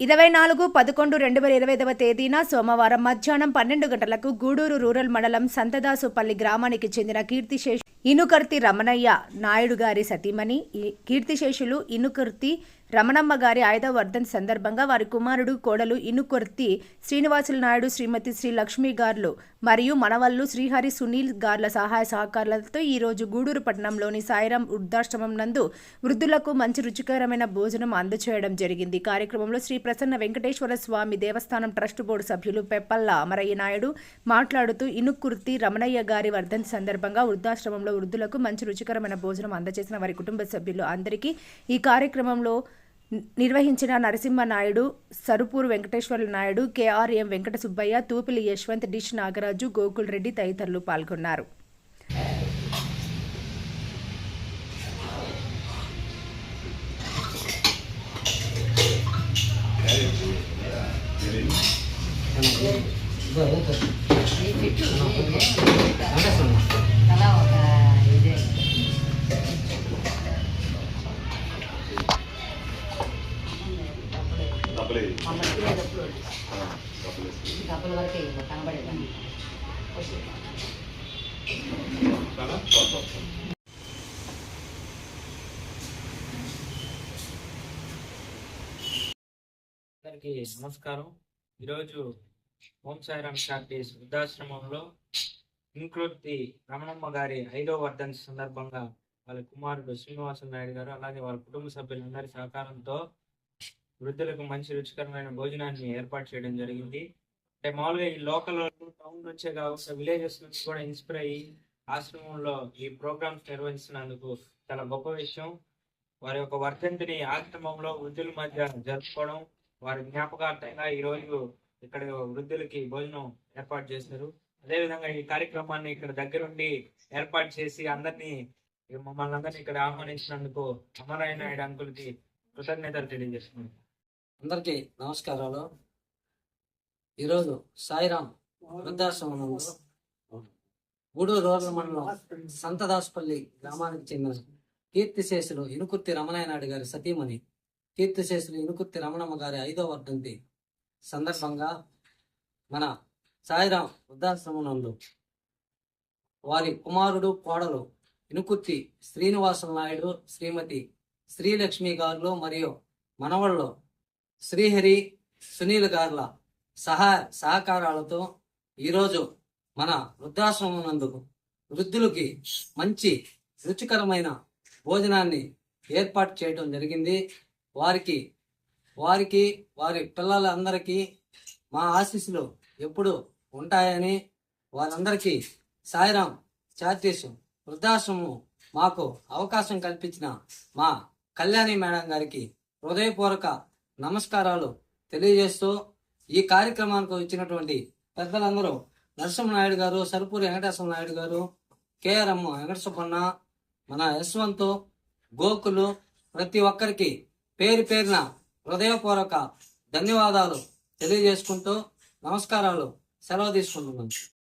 ఇరవై నాలుగు పదకొండు రెండు వేల ఇరవై ఐదవ తేదీన సోమవారం మధ్యాహ్నం పన్నెండు గంటలకు గూడూరు రూరల్ మండలం సంతదాసుపల్లి గ్రామానికి చెందిన కీర్తిశేష్ ఇనుకర్తి రమణయ్య నాయుడు గారి సతీమణి కీర్తిశేషులు ఇనుకర్తి రమణమ్మ గారి ఐదవ వర్ధన్ సందర్భంగా వారి కుమారుడు కోడలు ఇనుకొర్తి శ్రీనివాసులు నాయుడు శ్రీమతి శ్రీ లక్ష్మి గార్లు మరియు మనవళ్ళు శ్రీహరి సునీల్ గార్ల సహాయ సహకారాలతో ఈరోజు గూడూరు పట్టణంలోని సాయిరాం వృద్ధాశ్రమం నందు వృద్ధులకు మంచి రుచికరమైన భోజనం అందచేయడం జరిగింది. కార్యక్రమంలో శ్రీ ప్రసన్న వెంకటేశ్వర స్వామి దేవస్థానం ట్రస్ట్ బోర్డు సభ్యులు పెప్పల్ల అమరయ్య నాయుడు మాట్లాడుతూ ఇనుకుర్తి రమణయ్య గారి వర్ధన్ సందర్భంగా వృద్ధాశ్రమంలో వృద్ధులకు మంచి రుచికరమైన భోజనం అందజేసిన వారి కుటుంబ సభ్యులు అందరికీ ఈ కార్యక్రమంలో నిర్వహించిన నరసింహ నాయుడు సరుపూరు వెంకటేశ్వర నాయుడు కేఆర్ఎం వెంకట సుబ్బయ్య తూపిలి యశ్వంత్ డిష్ నాగరాజు గోకుల్ రెడ్డి తదితరులు పాల్గొన్నారు. అలా డబ్బుల వరకే అందరికీ నమస్కారం. ఈరోజు ఓం సాయిరామ్ శాక్టీస్ వృద్ధాశ్రమంలో ఇంక్లూర్తి రమణమ్మ గారి ఐదో వర్ధన్ సందర్భంగా వాళ్ళ కుమారుడు శ్రీనివాస నాయుడు గారు అలాగే వాళ్ళ కుటుంబ సభ్యులందరి సహకారంతో వృద్ధులకు మంచి రుచికరమైన భోజనాన్ని ఏర్పాటు చేయడం జరిగింది. అంటే మామూలుగా ఈ లోకల్ టౌన్ నుంచే కాకుండా విలేజెస్ నుంచి కూడా ఇన్స్పైర్ అయ్యి ఆశ్రమంలో ఈ ప్రోగ్రామ్స్ నిర్వహిస్తున్నందుకు చాలా గొప్ప విషయం. వారి యొక్క వర్ధంతిని ఆశ్రమంలో వృద్ధుల మధ్య జరుపుకోవడం వారి జ్ఞాపకార్థంగా ఈ రోజు ఇక్కడ వృద్ధులకి భోజనం ఏర్పాటు చేశారు. అదే విధంగా ఈ కార్యక్రమాన్ని ఇక్కడ దగ్గరుండి ఏర్పాటు చేసి అందరినీ మమ్మల్ని అందరినీ ఇక్కడ ఆహ్వానించినందుకు అమరాయ నాయుడు అంకుల్కి కృతజ్ఞతలు తెలియజేస్తున్నాను. అందరికీ నమస్కారాలు. ఈరోజు సాయిరాం వృద్ధాశ్రమంలో గూడూరు రోజుల మండలం సంతదాసుపల్లి గ్రామానికి చెందిన కీర్తిశేషులు ఇనుకుర్తి రమణయ్య నాయుడు గారి సతీమణి. కీర్తిశేషులు ఇనుకుర్తి రమణమ్మ గారి ఐదో వర్ధంతి సందర్భంగా మన సాయిరాం వృద్ధాశ్రమం వారి కుమారుడు కోడలు ఇనుకుర్తి శ్రీనివాసం నాయుడు శ్రీమతి శ్రీలక్ష్మి గారు మరియు మనవళ్ళు శ్రీహరి సునీల్ గార్ల సహా సహకారాలతో ఈరోజు మన వృద్ధాశ్రమం నందు వృద్ధులకి మంచి రుచికరమైన భోజనాన్ని ఏర్పాటు చేయడం జరిగింది. వారికి వారికి వారి పిల్లలందరికీ మా ఆశీస్సులు ఎప్పుడు ఉంటాయని వారందరికీ సాయిరాం చారిటీస్ వృద్ధాశ్రమం మాకు అవకాశం కల్పించిన మా కళ్యాణి మేడం గారికి హృదయపూర్వక నమస్కారాలు తెలియజేస్తూ ఈ కార్యక్రమానికి వచ్చినటువంటి పెద్దలందరూ నరసింహనాయుడు గారు సరుపూరి వెంకటేశ్వర నాయుడు గారు కేఆర్ఎం వెంకటసుబ్బన్న మన యశ్వంత్ గోకులు ప్రతి ఒక్కరికి పేరు పేరున హృదయపూర్వక ధన్యవాదాలు తెలియజేసుకుంటూ నమస్కారాలు సెలవు తీసుకుంటున్నాను